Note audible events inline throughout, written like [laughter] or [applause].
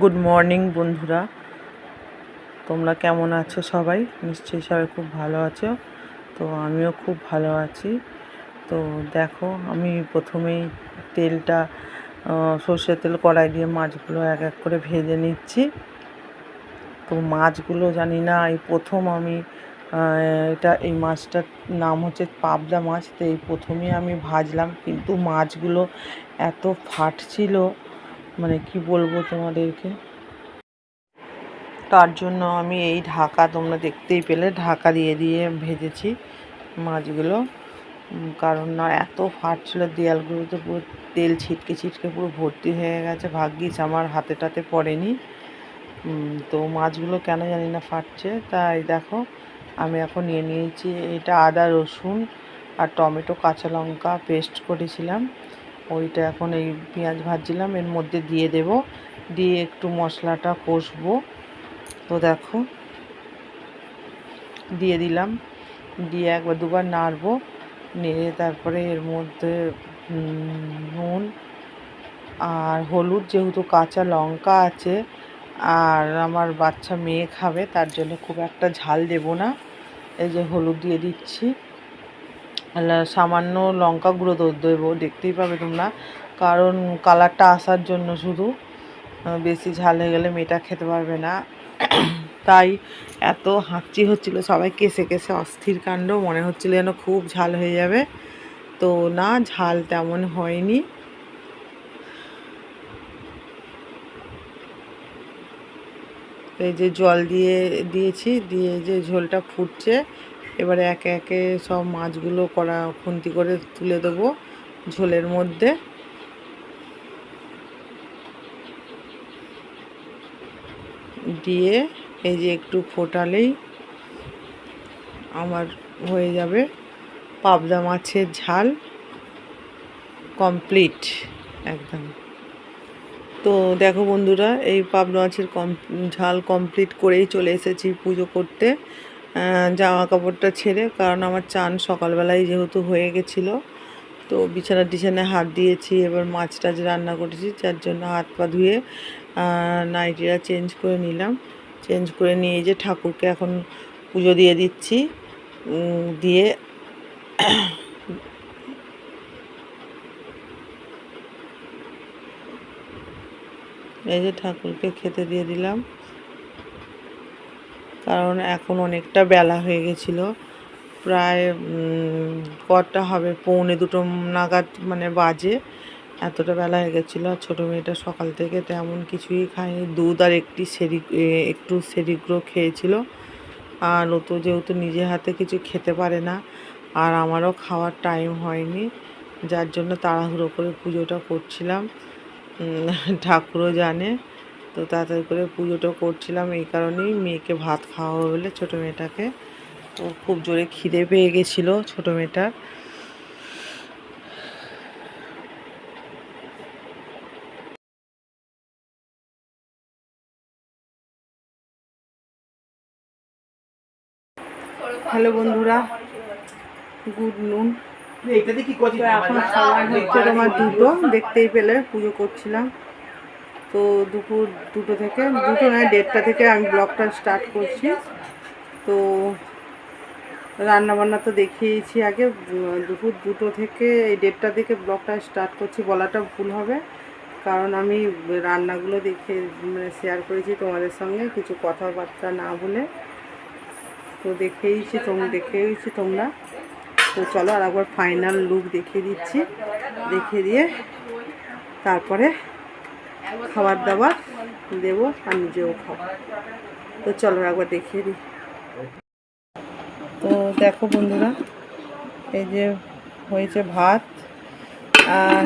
Good morning বন্ধুরা। তোমরা কেমন আছো সবাই? নিশ্চয়ই সবাই খুব ভালো আছো। তো আমিও খুব ভালো আছি। তো দেখো, আমি প্রথমেই তেলটা সর্ষের তেল কড়াই দিয়ে মাছগুলো এক এক করে ভেজে নিচ্ছি। তো মাছগুলো জানি না, এই প্রথম আমি এটা, এই মাছটার নাম হচ্ছে পাবদা মাছ। তো এই প্রথমেই আমি ভাজলাম, কিন্তু মাছগুলো এত ফাটছিল মানে কি বলব তোমাদেরকে? তার জন্য আমি এই ঢাকা তোমরা দেখতেই পেলে, ঢাকা দিয়ে দিয়ে ভেজেছি মাছগুলো। কারণ না এত ফাটছিল দেয়ালগুলোতে পুরো তেল ছিটকে ছিটকে পুরো ভর্তি হয়ে গেছে। ভাগ্যিস আমার হাতে টাতে পড়েনি। তো মাছগুলো কেন জানি না ফাটছে। তাই দেখো, আমি এখন নিয়ে নিয়েছি এটা আদা রসুন আর টমেটো কাঁচা লঙ্কা পেস্ট করেছিলাম। ওইটা এখন এই পেঁয়াজ ভাজছিলাম, এর মধ্যে দিয়ে দেব। দিয়ে একটু মশলাটা কষবো। তো দেখো, দিয়ে দিলাম। দিয়ে একবার দুবার নাড়বো। নেড়ে তারপরে এর মধ্যে নুন আর হলুদ, যেহেতু কাঁচা লঙ্কা আছে, আর আমার বাচ্চা মেয়ে খাবে, তার জন্য খুব একটা ঝাল দেব না। এই যে হলুদ দিয়ে দিচ্ছি। সামান্য লঙ্কা গুঁড়ো দেবো, দেখতেই পাবে তোমরা। কারণ কালারটা আসার জন্য শুধু বেশি ঝাল হয়ে গেলে মেয়েটা খেতে পারবে না। [clears throat] তাই এত হাঁচি হচ্ছিল, সবাই কেসে কেসে অস্থির কাণ্ড, মনে হচ্ছিল যেন খুব ঝাল হয়ে যাবে। তো না, ঝাল তেমন হয়নি। এই যে জল দিয়ে দিয়েছি, দিয়ে যে ঝোলটা ফুটছে এবারে একে একে সব মাছগুলো করা খুন্তি করে তুলে দেবো ঝোলের মধ্যে। দিয়ে এই যে একটু ফোটালেই আমার হয়ে যাবে পাবদা মাছের ঝাল কমপ্লিট একদম। তো দেখো বন্ধুরা, এই পাবদা মাছের কম ঝাল কমপ্লিট করেই চলে এসেছি পুজো করতে। জামা কাপড়টা ছেড়ে কারণ আমার চান সকালবেলায় যেহেতু হয়ে গেছিল তো বিছানা টিছানায় হাত দিয়েছি এবার মাছ টাছ রান্না করেছি যার জন্য হাত পা ধুয়ে আহ, নাইটিটা চেঞ্জ করে নিলাম। চেঞ্জ করে নিয়ে যে ঠাকুরকে এখন পুজো দিয়ে দিচ্ছি দিয়ে এই যে ঠাকুরকে খেতে দিয়ে দিলাম। কারণ এখন অনেকটা বেলা হয়ে গেছিল। প্রায় কটা হবে? পৌনে দুটো নাগাদ মানে বাজে। এতটা বেলা হয়ে গেছিল আর ছোটো মেয়েটা সকাল থেকে তেমন কিছুই খায়নি। দুধ আর একটি সেরি একটু সেরিগ্রো খেয়েছিল। আর ও তো যেহেতু নিজে হাতে কিছু খেতে পারে না, আর আমারও খাওয়ার টাইম হয়নি, যার জন্য তাড়াহুড়ো করে পুজোটা করছিলাম। ঠাকুরও জানে। তো তাড়াতাড়ি করে পুজোটা করছিলাম এই কারণেই মেয়েকে ভাত খাওয়াবো বলে ছোটো মেয়েটাকে। তো খুব জোরে খিদে পেয়ে গেছিল ছোটো মেয়েটার। হ্যালো বন্ধুরা গুড নুন। এখন সময় হচ্ছে তোমার দুটো দেখতেই পেলে পুজো করছিলাম। তো দুপুর দুটো থেকে, দুটো নয় দেড়টা থেকে আমি ব্লগটা স্টার্ট করছি। তো রান্নাবান্না তো দেখিয়েছি আগে দুপুর দুটো থেকে, এই দেড়টা থেকে ব্লগটা স্টার্ট করছি, বলাটা ভুল হবে। কারণ আমি রান্নাগুলো দেখে মানে শেয়ার করেছি তোমাদের সঙ্গে, কিছু কথাবার্তা না বলে। তো দেখেইছি তোমরা দেখেইছি তোমরা। তো চলো আর একবার ফাইনাল লুক দেখিয়ে দিচ্ছি, দেখিয়ে দিয়ে তারপরে খাবার দাবার দেবো আর নিজেও খাব। তো চলো একবার দেখিয়ে দিই। তো দেখো বন্ধুরা, এই যে হয়েছে ভাত আর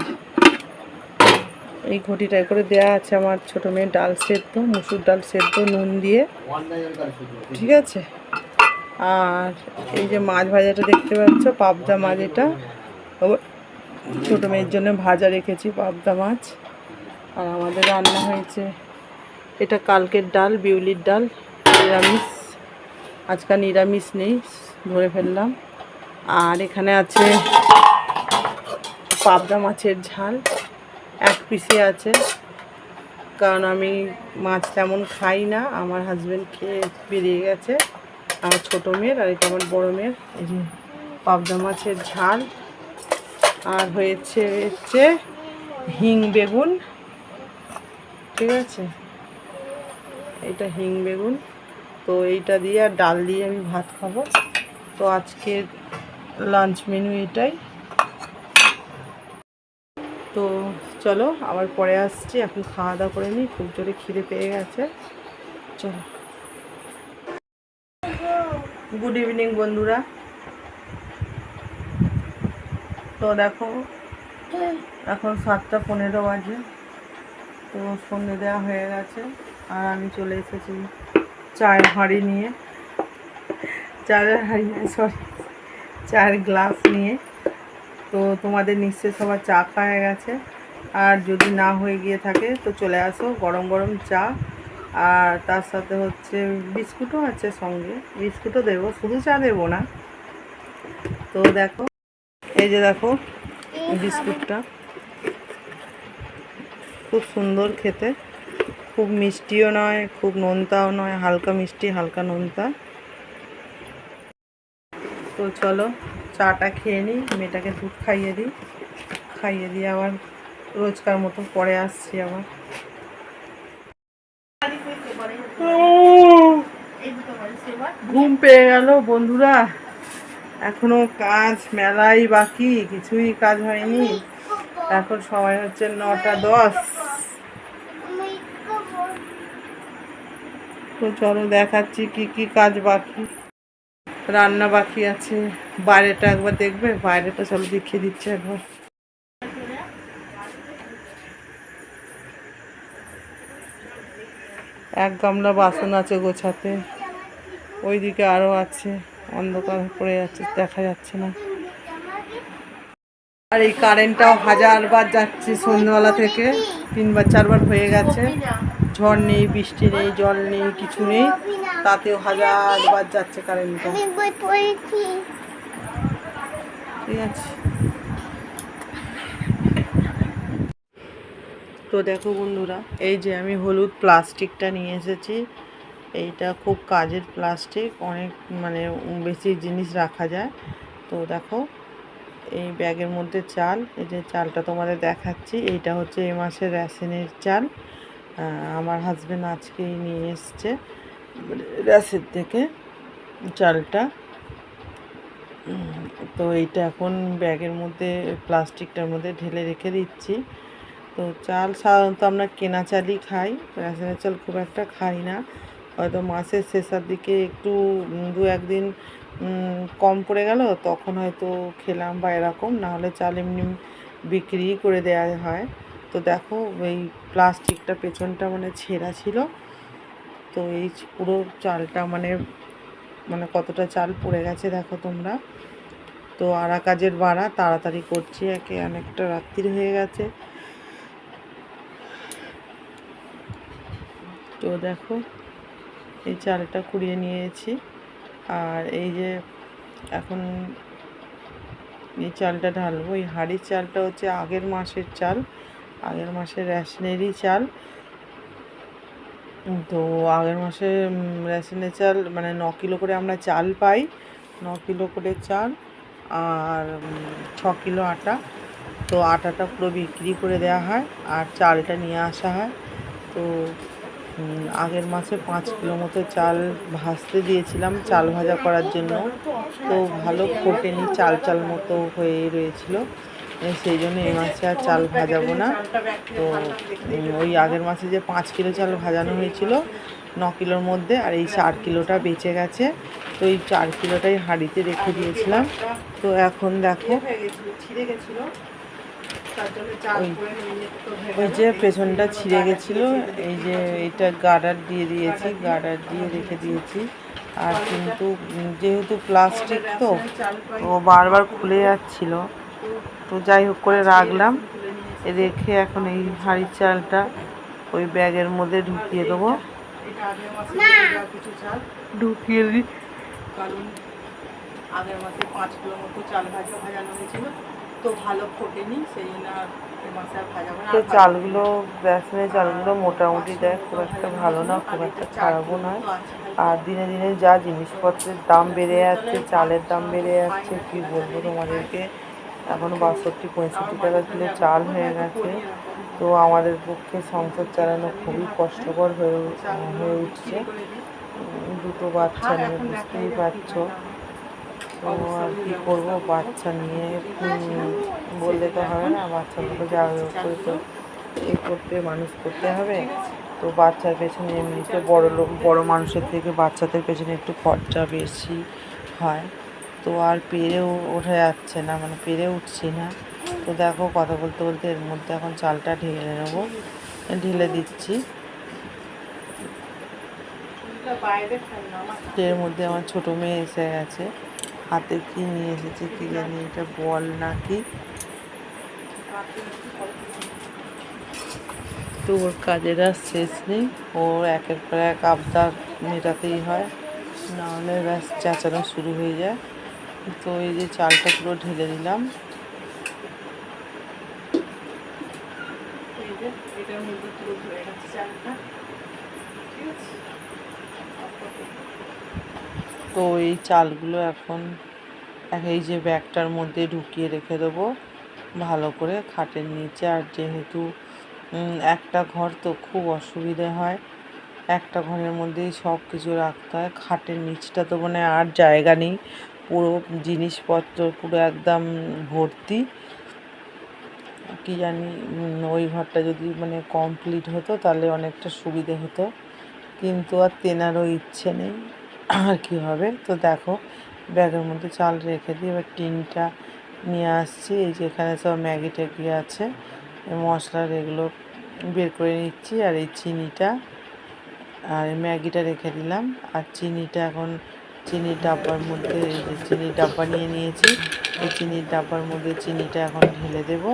এই ঘটিটায় করে দেয়া আছে আমার ছোটো মেয়ের ডাল সেদ্ধ, মুসুর ডাল সেদ্ধ, নুন দিয়ে। ঠিক আছে? আর এই যে মাছ ভাজাটা দেখতে পাচ্ছ, পাবদা মাছ এটা। ছোটো মেয়ের জন্য ভাজা রেখেছি পাবদা মাছ। আর আমাদের রান্না হয়েছে। এটা কালকের ডাল, বিউলির ডাল, নিরামিষ। আজকাল নিরামিষ নেই, ধরে ফেললাম। আর এখানে আছে পাবদা মাছের ঝাল, এক পিসে আছে। কারণ আমি মাছ তেমন খাই না, আমার হাজব্যান্ড খেয়ে বেরিয়ে গেছে। আমার ছোটো মেয়ের আর এটা আমার বড়ো মেয়ের। এই যে পাবদা মাছের ঝাল। আর হয়েছে হচ্ছে হিং বেগুন। ঠিক আছে? এটা হিং বেগুন। তো এইটা দিয়ে আর ডাল দিয়ে আমি ভাত খাব। তো আজকের লাঞ্চ মেনু এটাই। তো চলো, আবার পরে আসছি। এখন খাওয়া দাওয়া করে নিই। খুব জোরে খিদে পেয়ে গেছে। চলো। গুড ইভিনিং বন্ধুরা। তো দেখো, এখন সাতটা পনেরো বাজে। তো সন্ধে দেওয়া হয়ে গেছে। আর আমি চলে এসেছি চায়ের হাঁড়ি নিয়ে। চায়ের হাঁড়ি নিয়ে সরি চায়ের গ্লাস নিয়ে। তো তোমাদের নিশ্চয়ই সবার চা খাওয়া গেছে। আর যদি না হয়ে গিয়ে থাকে, তো চলে আসো, গরম গরম চা। আর তার সাথে হচ্ছে বিস্কুটও আছে সঙ্গে। বিস্কুটও দেবো, শুধু চা দেবো না। তো দেখো, এই যে দেখো বিস্কুটটা। খুব সুন্দর খেতে। খুব মিষ্টিও নয়, খুব নোনতাও নয়, হালকা মিষ্টি, হালকা নোনতা। তো চলো, চাটা খেয়ে নিই, মেয়েটাকে দুধ খাইয়ে দিই। খাইয়ে দিয়ে আবার রোজকার মতো পরে আসছি আবার। ঘুম পেয়ে গেল বন্ধুরা। এখনও কাজ মেলাই বাকি, কিছুই কাজ হয়নি। এখন সময় হচ্ছে নটা দশ। তো চলো দেখাচ্ছি কি কি কাজ বাকি। রান্না বাকি আছে। বাইরেটা একবার দেখবে। বাইরেটা চলো দেখিয়ে দিচ্ছে একবার। এক গামলা বাসন আছে গোছাতে। ওইদিকে আরও আছে। অন্ধকার পড়ে যাচ্ছে দেখা যাচ্ছে না। আর এই কারেন্টটাও হাজারবার যাচ্ছে সন্ধ্যাবেলা থেকে। তিনবার, চারবার হয়ে গেছে। ঝড় নেই, বৃষ্টি নেই, জল নেই, কিছু নেই, তাতেও হাজারবার যাচ্ছে কারেন্টটা ঠিক আছে। তো দেখো বন্ধুরা, এই যে আমি হলুদ প্লাস্টিকটা নিয়ে এসেছি। এইটা খুব কাজের প্লাস্টিক, অনেক মানে বেশি জিনিস রাখা যায়। তো দেখো, এই ব্যাগের মধ্যে চাল, এই যে চালটা তোমাদের দেখাচ্ছি, এইটা হচ্ছে এই মাসের রেশনের চাল। আমার হাজব্যান্ড আজকেই নিয়ে এসছে রেসের থেকে চালটা। তো এইটা এখন ব্যাগের মধ্যে, প্লাস্টিকটার মধ্যে ঢেলে রেখে দিচ্ছি। তো চাল সাধারণত আমরা কেনা চালই খাই রেশনের চাল খুব একটা খাই না। হয়তো মাসের শেষের দিকে একটু দু একদিন কম পড়ে গেল, তখন হয়তো খেলাম বা এরকম, নাহলে চাল এমনি বিক্রি করে দেওয়া হয়। তো দেখো এই প্লাস্টিকটা পেছনটা মানে ছেঁড়া ছিল। তো এই পুরো চালটা মানে মানে কতটা চাল পড়ে গেছে দেখো তোমরা। তো আরা কাজের বাড়া, তাড়াতাড়ি করছি, একে অনেকটা রাত্রির হয়ে গেছে। তো দেখো, এই চালটা কুড়িয়ে নিয়েছি। আর এই যে এখন এই চালটা ঢালবো, এই হাঁড়ির চালটা হচ্ছে আগের মাসের চাল। আগের মাসের রেশনেরই চাল। তো আগের মাসে রেশনের চাল মানে ন কিলো করে আমরা চাল পাই, ন কিলো করে চাল আর ছ কিলো আটা। তো আটাটা পুরো বিক্রি করে দেওয়া হয় আর চালটা নিয়ে আসা হয়। তো আগের মাসে পাঁচ কিলো মতো চাল ভাজতে দিয়েছিলাম চাল ভাজা করার জন্য। তো ভালো ফোটেনি, চাল চাল মতো হয়ে রয়েছিল। সেই জন্য এই মাসে আর চাল ভাজাবো না। তো ওই আগের মাসে যে পাঁচ কিলো চাল ভাজানো হয়েছিল, ন কিলোর মধ্যে, আর এই চার কিলোটা বেঁচে গেছে। তো এই চার কিলোটাই হাঁড়িতে রেখে দিয়েছিলাম। তো এখন দেখো, ওই- যে পেছনটা ছিঁড়ে গেছিল, এই যে এইটা গার্ডার দিয়ে দিয়েছি, গার্ডার দিয়ে রেখে দিয়েছি। আর কিন্তু যেহেতু প্লাস্টিক তো, ও বারবার খুলে যাচ্ছিল। তো যাই হোক করে রাখলাম। রেখে এখন এই হাঁড়ির চালটা ওই ব্যাগের মধ্যে ঢুকিয়ে দেবো। ঢুকিয়ে দিই কারণ আগের মাসে পাঁচ কিলো মতো চাল ভাজা ভাজানো হয়েছিল তো ভালো ফোটেনি সেই জন্য তো চালগুলো বেসনের চালগুলো মোটামুটি দেয় খুব একটা ভালো না খুব একটা খারাপও নয়। আর দিনে দিনে যা জিনিসপত্রের দাম বেড়ে যাচ্ছে চালের দাম বেড়ে যাচ্ছে কি বলব তোমাদেরকে? এখন বাষট্টি, পঁয়ষট্টি টাকা কিলো চাল হয়ে গেছে। তো আমাদের পক্ষে সংসার চালানো খুবই কষ্টকর হয়ে হয়ে উঠছে। দুটো বাচ্চা নিয়ে বুঝতেই পারছ। তো আর কী করব? বাচ্চা নিয়ে বললে তো হবে না বাচ্চাগুলো হোক করে তো এ করতে, মানুষ করতে হবে। তো বাচ্চার পেছনে এমনিতে বড় লোক, বড় মানুষের থেকে বাচ্চাদের পেছনে একটু খরচা বেশি হয়। তো আর পেরেও ওঠা যাচ্ছে না মানে পেরে উঠছি না। তো দেখো কথা বলতে বলতে এর মধ্যে এখন চালটা ঢেলে নেব। ঢেলে দিচ্ছি। এর মধ্যে আমার ছোটো মেয়ে এসে গেছে। হাতে কি নিয়ে এসেছে কি জানি, এটা বল নাকি? তো ওর কাজের আর শেষ নেই। ও একের পর এক আবদার মেটাতেই হয়। নাহলে ব্যাস চেঁচানো শুরু হয়ে যায়। তো এই যে চালটা পুরো ঢেলে দিলাম তো এই চালগুলো এখন এই যে ব্যাগটার মধ্যে ঢুকিয়ে রেখে দেবো। ভালো করে খাটের নিচে। আর যেহেতু একটা ঘর তো খুব অসুবিধে হয়। একটা ঘরের মধ্যেই সব কিছু রাখতে হয়। খাটের নিচটা তো মানে আর জায়গা নেই। পুরো জিনিসপত্র পুরো একদম ভর্তি। কি জানি ওই ঘরটা যদি মানে কমপ্লিট হতো তাহলে অনেকটা সুবিধে হতো। কিন্তু আর তেনারও ইচ্ছে নেই। আর কি হবে? তো দেখো, ব্যাগের মধ্যে চাল রেখে দিই এবার টিনটা নিয়ে আসছি। এই যে এখানে সব ম্যাগি ট্যাগি আছে। মশলার এগুলো বের করে নিচ্ছি। আর এই চিনিটা, আর ম্যাগিটা রেখে দিলাম। আর চিনিটা এখন চিনির ডাব্বার মধ্যে চিনির ডাব্বা নিয়ে নিয়েছি, এই চিনির ডাব্বার মধ্যে চিনিটা এখন ঢেলে দেবো।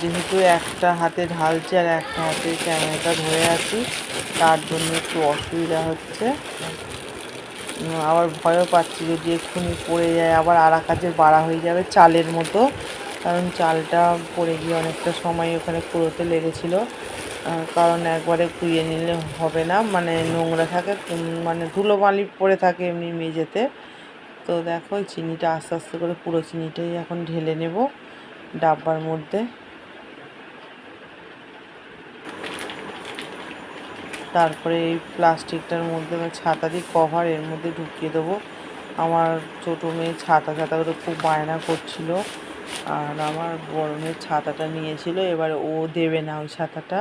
যেহেতু একটা হাতে ঢালছি আর একটা হাতে ক্যামেরাটা ধরে আছি, তার জন্য একটু অসুবিধা হচ্ছে। আবার ভয়ও পাচ্ছি যদি এক্ষুনি পড়ে যায়, আবার আর কাজে বাড়া হয়ে যাবে চালের মতো। কারণ চালটা পড়ে গিয়ে অনেকটা সময় ওখানে কুড়োতে লেগেছিলো। কারণ একবারে কুড়িয়ে নিলে হবে না। মানে নোংরা থাকে মানে ধুলো বালি পড়ে থাকে এমনি মেঝেতে। তো দেখো চিনিটা আস্তে আস্তে করে পুরো চিনিটাই এখন ঢেলে নেব ডাব্বার মধ্যে। তারপরে এই প্লাস্টিকটার মধ্যে ছাতা দিয়ে কভার এর মধ্যে ঢুকিয়ে দেবো। আমার ছোটো মেয়ে ছাতা ছাতা করে খুব বায়না করছিল আর আমার বড় মেয়ে ছাতাটা নিয়েছিল, এবার ও দেবে না ওই ছাতাটা।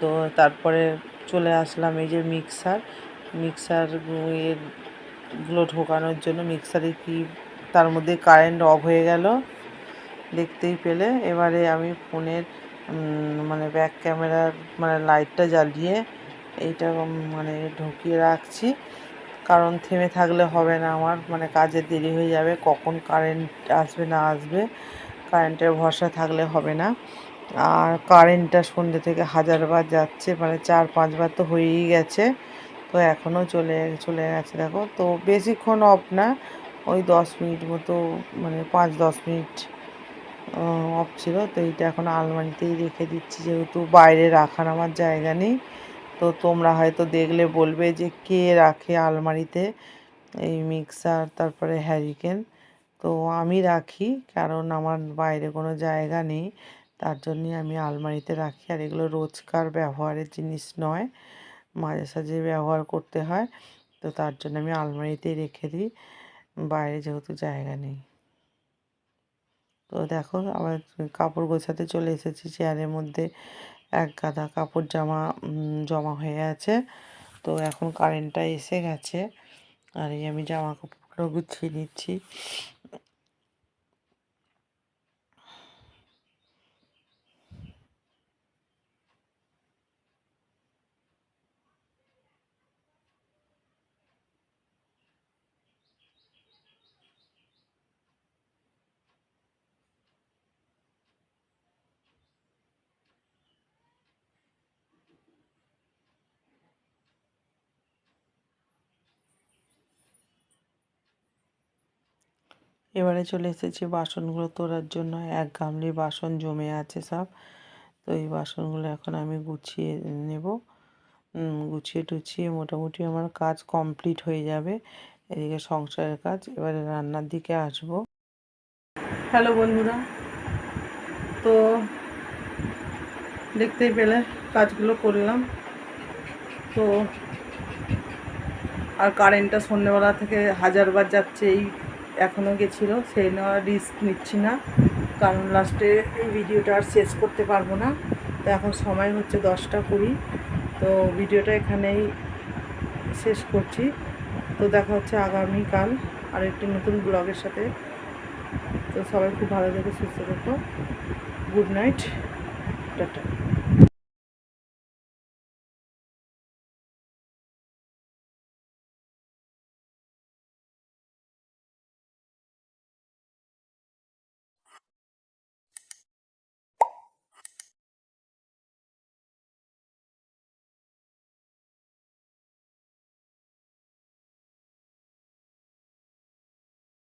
তো তারপরে চলে আসলাম এই যে মিক্সার। মিক্সারগুলো ঢোকানোর জন্য মিক্সারে কি তার মধ্যে কারেন্ট অফ হয়ে গেল দেখতেই পেলে। এবারে আমি ফোনের মানে ব্যাক ক্যামেরার মানে লাইটটা জ্বালিয়ে এইটা মানে ঢুকিয়ে রাখছি। কারণ থেমে থাকলে হবে না আমার মানে কাজে দেরি হয়ে যাবে। কখন কারেন্ট আসবে না আসবে, কারেন্টের ভরসা থাকলে হবে না। আর কারেন্টটা সন্ধ্যে থেকে হাজারবার যাচ্ছে মানে চার পাঁচবার তো হয়েই গেছে। তো এখনও চলে চলে গেছে, দেখো। তো বেশিক্ষণ অফ না, ওই দশ মিনিট মতো মানে পাঁচ দশ মিনিট অফ ছিল। তো এইটা এখন আলমারিতেই রেখে দিচ্ছি, যেহেতু বাইরে রাখার আমার জায়গা নেই। তো তোমরা হয়তো দেখলে বলবে যে কে রাখে আলমারিতে এই মিক্সার তারপরে হ্যারিকেন তো আমি রাখি, কারণ আমার বাইরে কোনো জায়গা নেই। তার জন্যই আমি আলমারিতে রাখি। আর এগুলো রোজকার ব্যবহারের জিনিস নয়, মাঝে সাঝে ব্যবহার করতে হয়। তো তার জন্য আমি আলমারিতেই রেখে দিই, বাইরে যেহেতু জায়গা নেই। তো দেখো, আবার কাপড় গোছাতে চলে এসেছি। চেয়ারের মধ্যে এক গাদা কাপড় জামা জমা হয়ে আছে। তো এখন কারেন্টটা এসে গেছে। আর এই আমি জামা কাপড়গুলো গুছিয়ে নিচ্ছি। এবারে চলে এসেছি বাসনগুলো তোলার জন্য। এক গামলি বাসন জমে আছে সব। তো এই বাসনগুলো এখন আমি গুছিয়ে নেব। গুছিয়ে টুছিয়ে মোটামুটি আমার কাজ কমপ্লিট হয়ে যাবে। এদিকে সংসারের কাজ, এবারে রান্নার দিকে আসব। হ্যালো বন্ধুরা, তো দেখতেই পেলে কাজগুলো করলাম। তো আর কারেন্টটা সন্ধ্যেবেলা থেকে হাজারবার যাচ্ছে, এই এখনও গেছিল, সেই নেওয়া রিস্ক নিচ্ছি না, কারণ লাস্টে এই ভিডিওটা আর শেষ করতে পারব না। তো এখন সময় হচ্ছে দশটা কুড়ি, তো ভিডিওটা এখানেই শেষ করছি। তো দেখা হচ্ছে আগামীকাল আর একটি নতুন ব্লগের সাথে। তো সবাই খুব ভালো থেকো, সুস্থ থেকো। Good night tata.